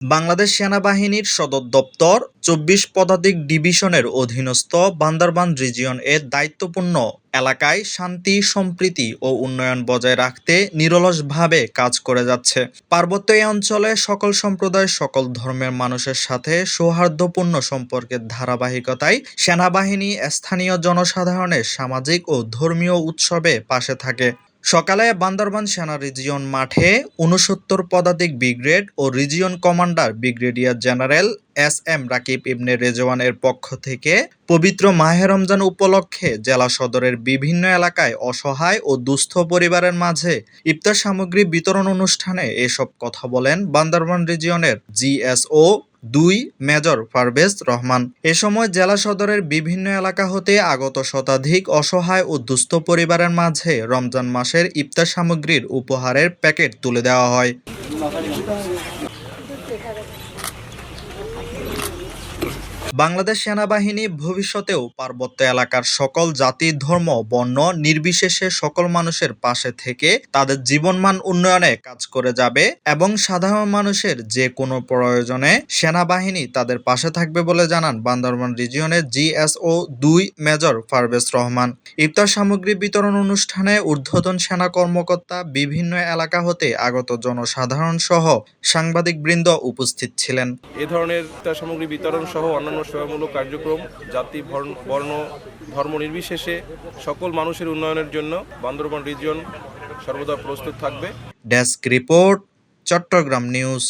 বাংলাদেশ সেনাবাহিনীর সদর দপ্তর চব্বিশ পদাতিক ডিভিশনের অধীনস্থ বান্দরবান রিজিয়ন এর দায়িত্বপূর্ণ এলাকায় শান্তি, সম্প্রীতি ও উন্নয়ন বজায় রাখতে নিরলসভাবে কাজ করে যাচ্ছে। পার্বত্য এই অঞ্চলে সকল সম্প্রদায়, সকল ধর্মের মানুষের সাথে সৌহার্দ্যপূর্ণ সম্পর্কের ধারাবাহিকতায় সেনাবাহিনী স্থানীয় জনসাধারণের সামাজিক ও ধর্মীয় উৎসবে পাশে থাকে। সকালে বান্দরবান সেনা রিজিয়ন মাঠে উনসত্তর পদাতিক ব্রিগেড ও region commander brigadier general S M Rakib Ibne রেজওয়ানের পক্ষ থেকে পবিত্র মাহে রমজান উপলক্ষে জেলা সদরের বিভিন্ন এলাকায় অসহায় ও দুস্থ পরিবারের মাঝে ইফতার সামগ্রী বিতরণ অনুষ্ঠানে এসব কথা বলেন বান্দরবান রিজিয়নের জিএসও দুই, মেজর পারভেজ রহমান। এ সময় জেলা সদরের বিভিন্ন এলাকা হতে আগত শতাধিক অসহায় ও দুস্থ পরিবারের মাঝে রমজান মাসের ইফতার সামগ্রীর উপহারের প্যাকেট তুলে দেওয়া হয়। বাংলাদেশ সেনাবাহিনী ভবিষ্যতেও পার্বত্য এলাকার সকল জাতি, ধর্ম, বর্ণ নির্বিশেষে সকল মানুষের পাশে থেকে তাদের জীবনমান উন্নয়নে কাজ করে যাবে এবং সাধারণ মানুষের যে কোনো প্রয়োজনে সেনাবাহিনী তাদের পাশে থাকবে বলে জানান বান্দরবান রিজিয়নের জিএসও দুই মেজর পারভেজ রহমান। ইফতার সামগ্রী বিতরণ অনুষ্ঠানে ঊর্ধ্বতন সেনা কর্মকর্তা বিভিন্ন এলাকা হতে আগত জনসাধারণ সহ সাংবাদিকবৃন্দ উপস্থিত ছিলেন। এ ধরনের সামগ্রী বিতরণ সহ অন্যান্য সেবামূলক কার্যক্রম, জাতি বর্ণ, ধর্ম নির্বিশেষে সকল মানুষের উন্নয়নের জন্য বান্দরবান রিজিয়ন সর্বদা প্রস্তুত থাকবে। Desk report, Chattogram news.